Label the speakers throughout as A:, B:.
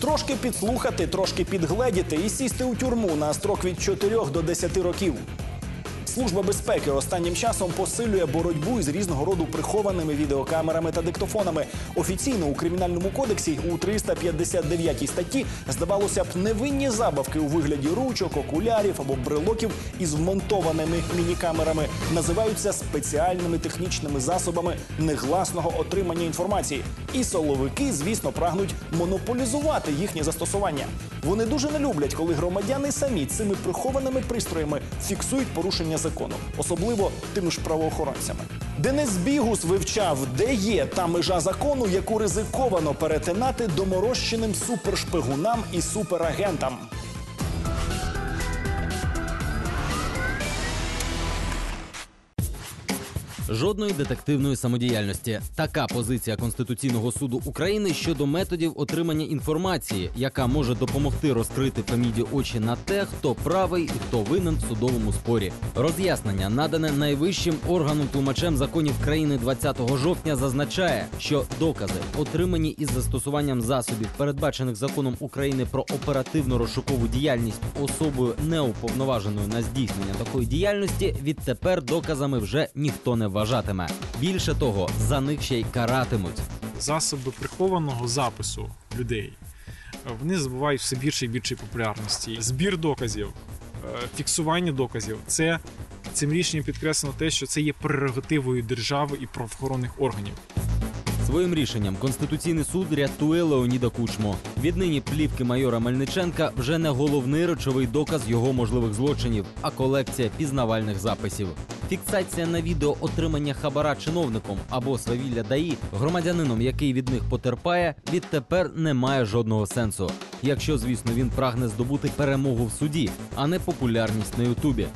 A: Трошки підслухати, трошки підгледіти і сісти у тюрму на строк від 4 до 10 років. Служба безпеки останнім часом посилює боротьбу із різного роду прихованими відеокамерами та диктофонами. Офіційно у кримінальному кодексі у 359 статті здавалося б невинні забавки у вигляді ручок, окулярів або брелоків із вмонтованими мінікамерами називаються спеціальними технічними засобами негласного отримання інформації. І соловики, звісно, прагнуть монополізувати їхнє застосування. Вони дуже не люблять, коли громадяни самі цими прихованими пристроями фіксують порушення закону, особливо тими ж правоохоронцями. Денис Бігус вивчав, де є та межа закону, яку ризиковано перетинати доморощеним супершпигунам і суперагентам.
B: Жодної детективної самодіяльності. Така позиція Конституційного суду України щодо методів отримання інформації, яка може допомогти розкрити Феміді очі на те, хто правий і хто винен в судовому спорі. Роз'яснення, надане найвищим органом тлумачем законів країни 20 жовтня, зазначає, що докази, отримані із застосуванням засобів, передбачених законом України про оперативно розшукову діяльність особою неуповноваженою на здійснення такої діяльності, відтепер доказами вже ніхто не вважатиме. Більше того, за них ще й каратимуть.
C: засоби прихованого запису людей. Вони забувають все більше і більше популярності. Збір доказів, е, фіксування доказів це цим рішенням підкреслено те, що це є прерогативою держави і правоохоронних органів.
B: Своїм рішенням Конституційний суд рятує Леоніда Кучмо. Віднині плівки майора Мельниченка вже не головний речовий доказ його можливих злочинів, а колекція пізнавальних записів. Фіксація на відео отримання хабара чиновником або свавілля ДАІ громадянином, який від них потерпає, відтепер не має жодного сенсу. Якщо, звісно, він прагне здобути перемогу в суді, а не популярність на Ютубі.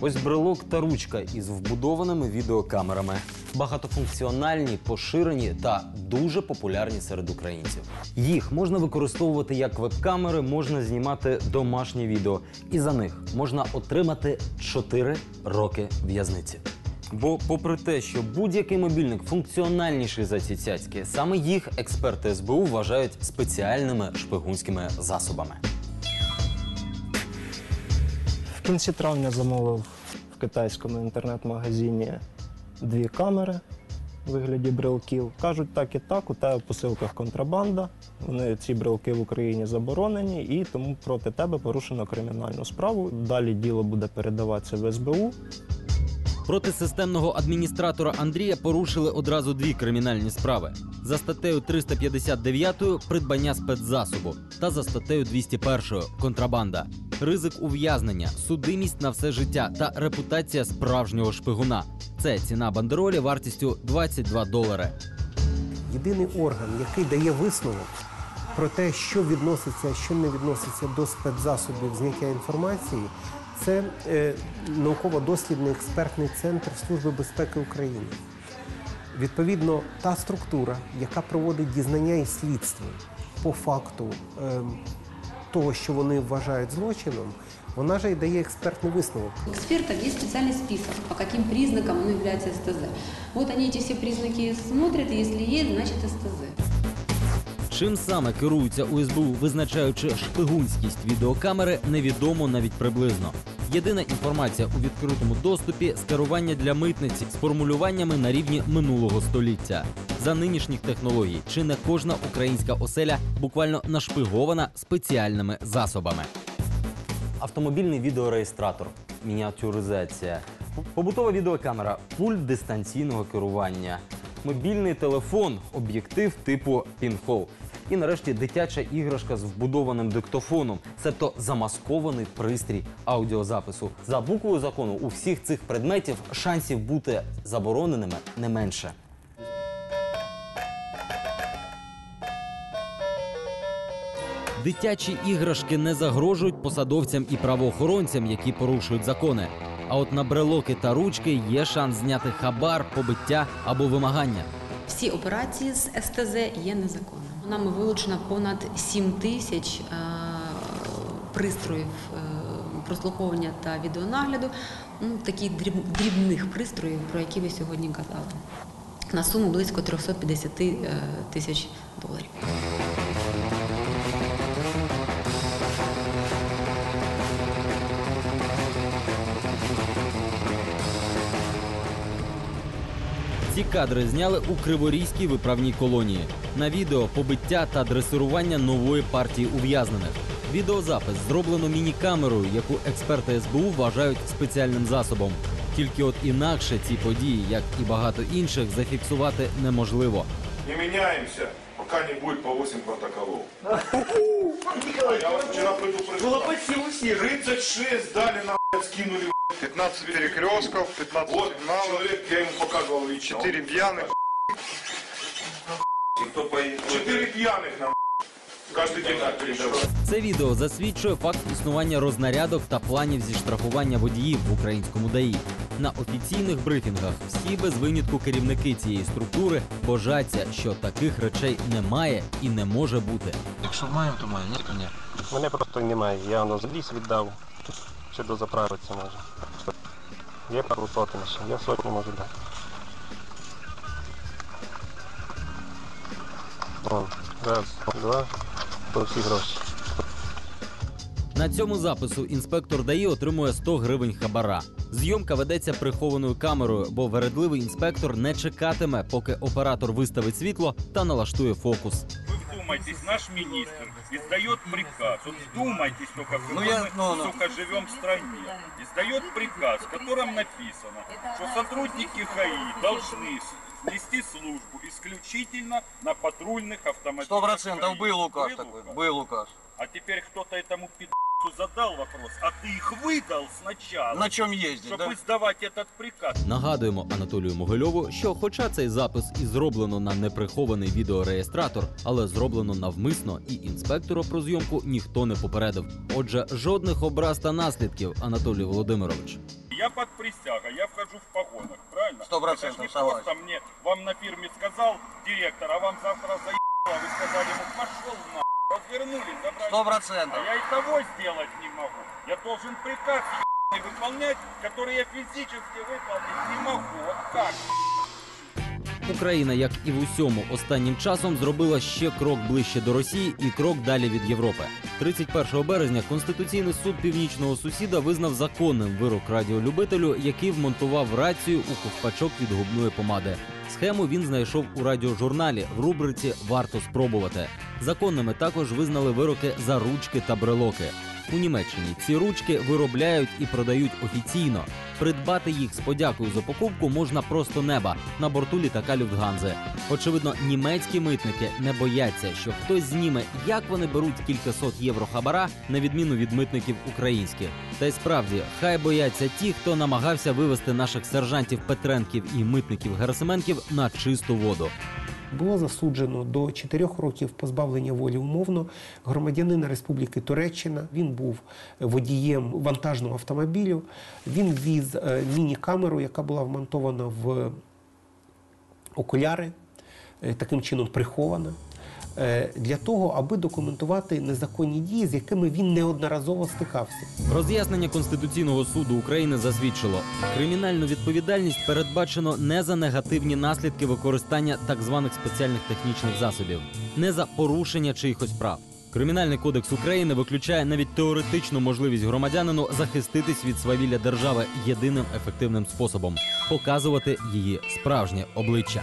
B: Ось брелок та ручка із вбудованими відеокамерами. Багатофункціональні, поширені та дуже популярні серед українців. Їх можна використовувати як веб-камери, можна знімати домашнє відео, і за них можна отримати 4 роки в'язниці. Бо, попри те, що будь-який мобільник функціональніший за ці цяцьки, саме їх експерти СБУ вважають спеціальними шпигунськими засобами.
D: В кінці травня замовив в китайському інтернет-магазині дві камери у вигляді брелків. Кажуть, так і так, у тебе в посилках контрабанда. Вони ці брелки в Україні заборонені, і тому проти тебе порушено кримінальну справу. Далі діло буде передаватися в СБУ.
B: Проти системного адміністратора Андрія порушили одразу дві кримінальні справи: за статтею 359 придбання спецзасобу та за статтею 201 контрабанда. Ризик ув'язнення, судимість на все життя та репутація справжнього шпигуна. Це ціна бандеролі вартістю 22 долари.
E: єдиний орган, який дає висновок про те, що відноситься, що не відноситься до спецзасобів зняття інформації, це е, науково-дослідний експертний центр Служби безпеки України. Відповідно, та структура, яка проводить дізнання і слідство по факту е, того, що вони вважають злочином, вона же й дає експертний висновок.
F: У экспертов есть специальный список, по каким признакам оно является СТЗ. Вот они эти все признаки смотрят, и если есть, значит СТЗ.
B: Чим саме керуються у СБУ, визначаючи шпигунськість відеокамери, невідомо навіть приблизно. Єдина інформація у відкритому доступі скерування для митниці з формулюваннями на рівні минулого століття. За нинішніх технологій чи не кожна українська оселя буквально нашпигована спеціальними засобами. Автомобільний відеореєстратор, мініатюризація, побутова відеокамера, пульт дистанційного керування, мобільний телефон, об'єктив типу пінхол. І нарешті дитяча іграшка з вбудованим диктофоном, себто замаскований пристрій аудіозапису. За буквою закону у всіх цих предметів шансів бути забороненими не менше. Дитячі іграшки не загрожують посадовцям і правоохоронцям, які порушують закони. А от на брелоки та ручки є шанс зняти хабар, побиття або вимагання.
F: Всі операції з СТЗ є незаконними. Нами вилучено понад 7 тисяч е, пристроїв е, прослуховування та відеонагляду, ну, таких дрібних пристроїв, про які ви сьогодні казали, на суму близько 350 е, тисяч доларів.
B: Ці кадри зняли у Криворізькій виправній колонії. На відео побиття та дресирування нової партії ув'язнених. Відеозапис зроблено міні-камерою, яку експерти СБУ вважають спеціальним засобом. Тільки от інакше ці події, як і багато інших, зафіксувати неможливо.
G: Не меняемся, пока не будет по 8 протоколов. А я вот вчера предупреждал. 36 дали на скинули.
H: 15 перекрестков, 15
G: Вот
H: сигналов,
G: человек, я ему показывал и
H: 4 пьяных.
G: Кто поедет? 4 пьяных нам каждый день так передавал.
B: Це відео засвідчує факт існування рознарядок та планів зі штрафування водіїв в українському ДАІ. На офіційних брифінгах всі без винятку керівники цієї структури божаться, що таких речей немає і не може бути.
I: Якщо маємо, то маємо, ні, то ні.
D: Мене просто немає. Я воно з ліс віддав. Чи дозаправитися може. Є пару сотень ще, я сотню можу дати. Вон, раз, два, всі гроші.
B: На цьому запису інспектор ДАІ отримує 100 гривень хабара. Зйомка ведеться прихованою камерою, бо вередливий інспектор не чекатиме, поки оператор виставить світло та налаштує фокус.
J: Вдумайтесь, наш министр издает приказ. Вот вдумайтесь только,
I: Ну, я-
J: мы,
I: ну, ну.
J: сука, живем в стране. Издает приказ, в котором написано, что сотрудники ХАИ должны нести службу исключительно на патрульных автомобилях.
I: Сто процентов был указ
J: Был
I: такой, был указ.
J: А теперь кто-то этому пи***цу задал вопрос, а ты их выдал сначала,
I: На чем ездить,
J: чтобы
I: да?
J: издавать этот приказ.
B: Нагадуємо Анатолію Могильову, що, хоча цей запис і зроблено на неприхований відеореєстратор, але зроблено навмисно, і інспектора про зйомку ніхто не попередив. Отже, жодних образ та наслідків, Анатолій Володимирович.
J: Я под присягой, я вхожу в погонах, правильно?
I: Сто процентов,
J: Это ж не
I: согласен.
J: просто мне, вам на фирме сказал директор, а вам завтра заебало, вы сказали ему, пошел на развернулись, забрали.
I: Сто процентов.
J: А я и того сделать не могу. Я должен приказ ебаный выполнять, который я физически выполнить не могу. Вот как?
B: Україна, як і в усьому останнім часом, зробила ще крок ближче до Росії і крок далі від Європи. 31 березня Конституційний суд північного сусіда визнав законним вирок радіолюбителю, який вмонтував рацію у ковпачок від губної помади. Схему він знайшов у радіожурналі в рубриці Варто спробувати. Законними також визнали вироки за ручки та брелоки. У Німеччині ці ручки виробляють і продають офіційно. Придбати їх з подякою за покупку можна просто неба на борту літака Люфтганзи. Очевидно, німецькі митники не бояться, що хтось зніме, як вони беруть кількасот євро хабара, на відміну від митників українських. Та й справді, хай бояться ті, хто намагався вивести наших сержантів Петренків і митників Герасименків на чисту воду.
E: Було засуджено до 4 років позбавлення волі умовно громадянина Республіки Туреччина. Він був водієм вантажного автомобілю. Він віз е, міні-камеру, яка була вмонтована в окуляри, е, таким чином прихована. Е, Для того, аби документувати незаконні дії, з якими він неодноразово стикався.
B: Роз'яснення Конституційного суду України засвідчило, кримінальну відповідальність передбачено не за негативні наслідки використання так званих спеціальних технічних засобів, не за порушення чиїхось прав. Кримінальний кодекс України виключає навіть теоретичну можливість громадянину захиститись від свавілля держави єдиним ефективним способом показувати її справжнє обличчя.